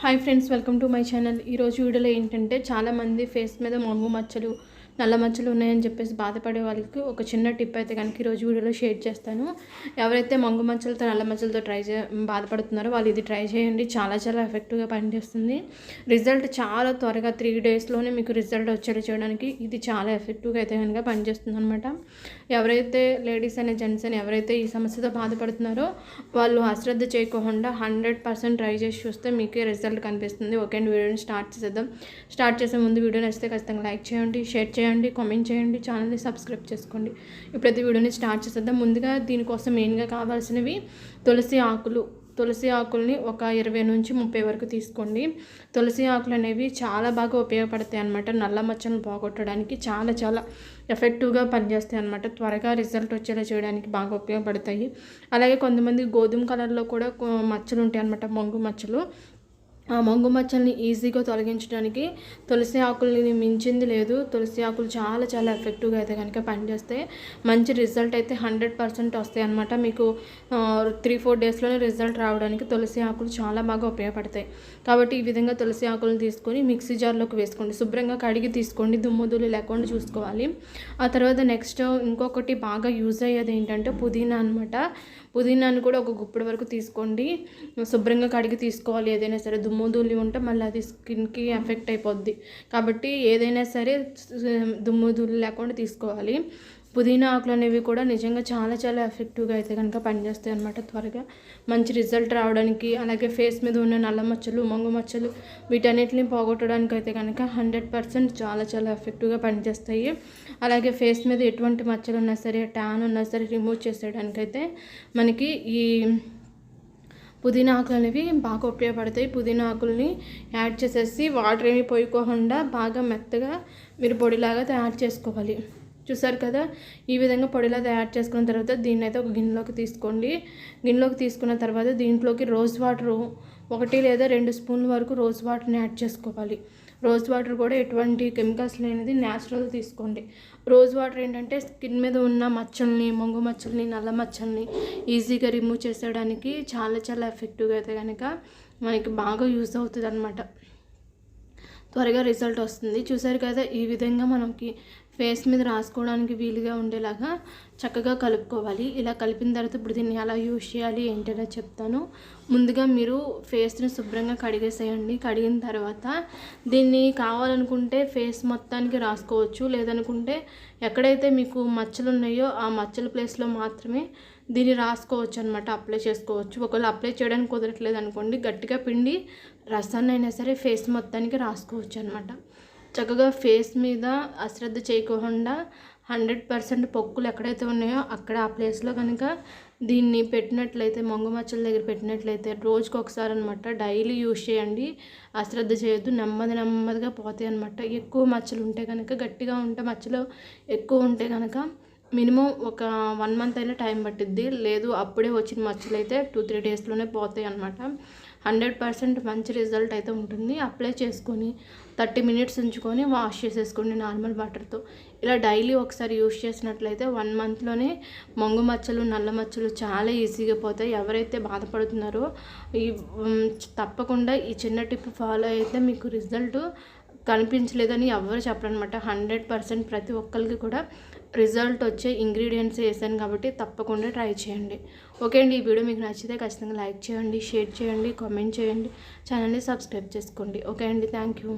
Hi friends welcome to my channel ఈరోజు వీడియోలో ఏంటంటే చాలామంది ఫేస్ మీద మంగు మచ్చలు నల్ల మచ్చలు ఉన్నాయని చెప్పేసి బాధపడే వాళ్ళకి ఒక చిన్న టిప్ అయితే కనుక ఈరోజు వీడియోలో షేర్ చేస్తాను. ఎవరైతే మంగు మచ్చలతో నల్ల మచ్చలతో ట్రై చే బాధపడుతున్నారో వాళ్ళు ఇది ట్రై చేయండి. చాలా చాలా ఎఫెక్టివ్గా పనిచేస్తుంది. రిజల్ట్ చాలా త్వరగా త్రీ డేస్లోనే మీకు రిజల్ట్ వచ్చేలా చేయడానికి ఇది చాలా ఎఫెక్టివ్గా అయితే కనుక పనిచేస్తుంది అనమాట ఎవరైతే లేడీస్ అనే జెంట్స్ అని ఎవరైతే ఈ సమస్యతో బాధపడుతున్నారో వాళ్ళు అశ్రద్ధ చేయకుండా హండ్రెడ్ పర్సెంట్ ట్రై చేసి చూస్తే మీకే రిజల్ట్ కనిపిస్తుంది. ఓకే అండి వీడియోని స్టార్ట్ చేసేద్దాం. స్టార్ట్ చేసే ముందు వీడియో నచ్చితే ఖచ్చితంగా లైక్ చేయండి షేర్ చేయండి. చేయండి కామెంట్ చేయండి ఛానల్ని సబ్స్క్రైబ్ చేసుకోండి. ఇప్పుడైతే వీడియోని స్టార్ట్ చేసేద్దాం. ముందుగా దీనికోసం మెయిన్గా కావాల్సినవి తులసి ఆకులు. తులసి ఆకుల్ని ఒక ఇరవై నుంచి ముప్పై వరకు తీసుకోండి. తులసి ఆకులు అనేవి చాలా బాగా ఉపయోగపడతాయి అనమాట నల్ల మచ్చలను పోగొట్టడానికి చాలా చాలా ఎఫెక్టివ్గా పనిచేస్తాయి అనమాట త్వరగా రిజల్ట్ వచ్చేలా చేయడానికి బాగా ఉపయోగపడతాయి. అలాగే కొంతమంది గోధుమ కలర్లో కూడా మచ్చలు ఉంటాయి అనమాట మొంగు మచ్చలు. ఆ మంగు మచ్చల్ని ఈజీగా తొలగించడానికి తులసి ఆకుల్ని మించింది లేదు. తులసి ఆకులు చాలా చాలా ఎఫెక్టివ్గా అయితే కనుక పనిచేస్తే మంచి రిజల్ట్ అయితే హండ్రెడ్ పర్సెంట్ వస్తాయి అనమాట మీకు త్రీ ఫోర్ డేస్లోనే రిజల్ట్ రావడానికి తులసి ఆకులు చాలా బాగా ఉపయోగపడతాయి. కాబట్టి ఈ విధంగా తులసి ఆకులను తీసుకొని మిక్సీ జార్లోకి వేసుకోండి. శుభ్రంగా కడిగి తీసుకోండి. దుమ్ముదులు లేకుండా చూసుకోవాలి. ఆ తర్వాత నెక్స్ట్ ఇంకొకటి బాగా యూజ్ అయ్యేది ఏంటంటే పుదీనా అనమాట పుదీనాను కూడా ఒక గుప్పటి వరకు తీసుకోండి. శుభ్రంగా కడిగి తీసుకోవాలి. ఏదైనా సరే దుమ్ము దుమ్ము ధూళి ఉంటే మళ్ళీ అది స్కిన్కి ఎఫెక్ట్ అయిపోద్ది. కాబట్టి ఏదైనా సరే దుమ్ము ధూళి లేకుండా తీసుకోవాలి. పుదీనా ఆకులు అనేవి కూడా నిజంగా చాలా చాలా ఎఫెక్టివ్గా అయితే కనుక పనిచేస్తాయి అనమాట త్వరగా. మంచి రిజల్ట్ రావడానికి అలాగే ఫేస్ మీద ఉన్న నల్ల మచ్చలు మంగు మచ్చలు వీటన్నిటిని పోగొట్టడానికి అయితే కనుక హండ్రెడ్ పర్సెంట్ చాలా చాలా ఎఫెక్టివ్గా పనిచేస్తాయి. అలాగే ఫేస్ మీద ఎటువంటి మచ్చలు ఉన్నా సరే ట్యాన్ ఉన్నా సరే రిమూవ్ చేసేయడానికైతే మనకి ఈ పుదీనా ఆకులు అనేవి బాగా ఉపయోగపడతాయి. పుదీనా ఆకుల్ని యాడ్ చేసేసి వాటర్ ఏమి పోయికోకుండా బాగా మెత్తగా మీరు పొడిలాగా తయారు చేసుకోవాలి. చూసారు కదా? ఈ విధంగా పొడిలా తయారు చేసుకున్న తర్వాత దీన్ని అయితే ఒక గిన్నెలోకి తీసుకోండి. గిన్నెలోకి తీసుకున్న తర్వాత దీంట్లోకి రోజ్ వాటర్ ఒకటి లేదా రెండు స్పూన్ల వరకు రోజ్ వాటర్ని యాడ్ చేసుకోవాలి. రోజ్ వాటర్ కూడా ఎటువంటి కెమికల్స్ లేనిది న్యాచురల్ తీసుకోండి. రోజ్ వాటర్ ఏంటంటే స్కిన్ మీద ఉన్న మచ్చల్ని మొంగు మచ్చల్ని నల్ల మచ్చల్ని ఈజీగా రిమూవ్ చేసేయడానికి చాలా చాలా ఎఫెక్టివ్గా అయితే కనుక మనకి బాగా యూజ్ అవుతుంది అనమాట త్వరగా రిజల్ట్ వస్తుంది. చూసారు కదా ఈ విధంగా మనకి ఫేస్ మీద రాసుకోవడానికి వీలుగా ఉండేలాగా చక్కగా కలుపుకోవాలి. ఇలా కలిపిన తర్వాత ఇప్పుడు దీన్ని ఎలా యూజ్ చేయాలి ఏంటనే చెప్తాను. ముందుగా మీరు ఫేస్ని శుభ్రంగా కడిగేసేయండి. కడిగిన తర్వాత దీన్ని కావాలనుకుంటే ఫేస్ మొత్తానికి రాసుకోవచ్చు. లేదనుకుంటే ఎక్కడైతే మీకు మచ్చలు ఉన్నాయో ఆ మచ్చల ప్లేస్లో మాత్రమే దీన్ని రాసుకోవచ్చు అనమాట అప్లై చేసుకోవచ్చు. ఒకవేళ అప్లై చేయడానికి కుదరట్లేదు అనుకోండి గట్టిగా పిండి రసాన్ని అయినా సరే ఫేస్ మొత్తానికి రాసుకోవచ్చు అనమాట చక్కగా ఫేస్ మీద అశ్రద్ధ చేయకుండా హండ్రెడ్ పర్సెంట్ పొక్కులు ఎక్కడైతే ఉన్నాయో అక్కడ ఆ ప్లేస్లో కనుక దీన్ని పెట్టినట్లయితే మొంగు మచ్చల దగ్గర పెట్టినట్లయితే రోజుకి ఒకసారి అనమాట డైలీ యూజ్ చేయండి. అశ్రద్ధ చేయొద్దు నెమ్మది నెమ్మదిగా పోతాయి అనమాట ఎక్కువ మచ్చలు ఉంటే కనుక గట్టిగా ఉంటే మచ్చలు ఎక్కువ ఉంటే కనుక మినిమం ఒక వన్ మంత్ అయినా టైం పట్టిద్ది. లేదు అప్పుడే వచ్చిన మచ్చలు అయితే టూ త్రీ డేస్లోనే పోతాయి అనమాట హండ్రెడ్ పర్సెంట్ మంచి రిజల్ట్ అయితే ఉంటుంది. అప్లై చేసుకొని థర్టీ మినిట్స్ ఉంచుకొని వాష్ చేసేసుకోండి నార్మల్ వాటర్తో. ఇలా డైలీ ఒకసారి యూస్ చేసినట్లయితే వన్ మంత్లోనే మొంగు మచ్చలు నల్ల మచ్చలు చాలా ఈజీగా పోతాయి. ఎవరైతే బాధపడుతున్నారో ఈ తప్పకుండా ఈ చిన్న టిప్ ఫాలో అయితే మీకు రిజల్ట్ కనిపించలేదని ఎవరు చెప్పరనమాట. హండ్రెడ్ పర్సెంట్ ప్రతి ఒక్కరికి కూడా రిజల్ట్ వచ్చే ఇంగ్రీడియంట్స్ వేసాను కాబట్టి తప్పకుండా ట్రై చేయండి. ఓకే అండి ఈ వీడియో మీకు నచ్చితే ఖచ్చితంగా లైక్ చేయండి షేర్ చేయండి కామెంట్ చేయండి ఛానల్ని సబ్స్క్రైబ్ చేసుకోండి. ఓకే అండి థ్యాంక్ యూ.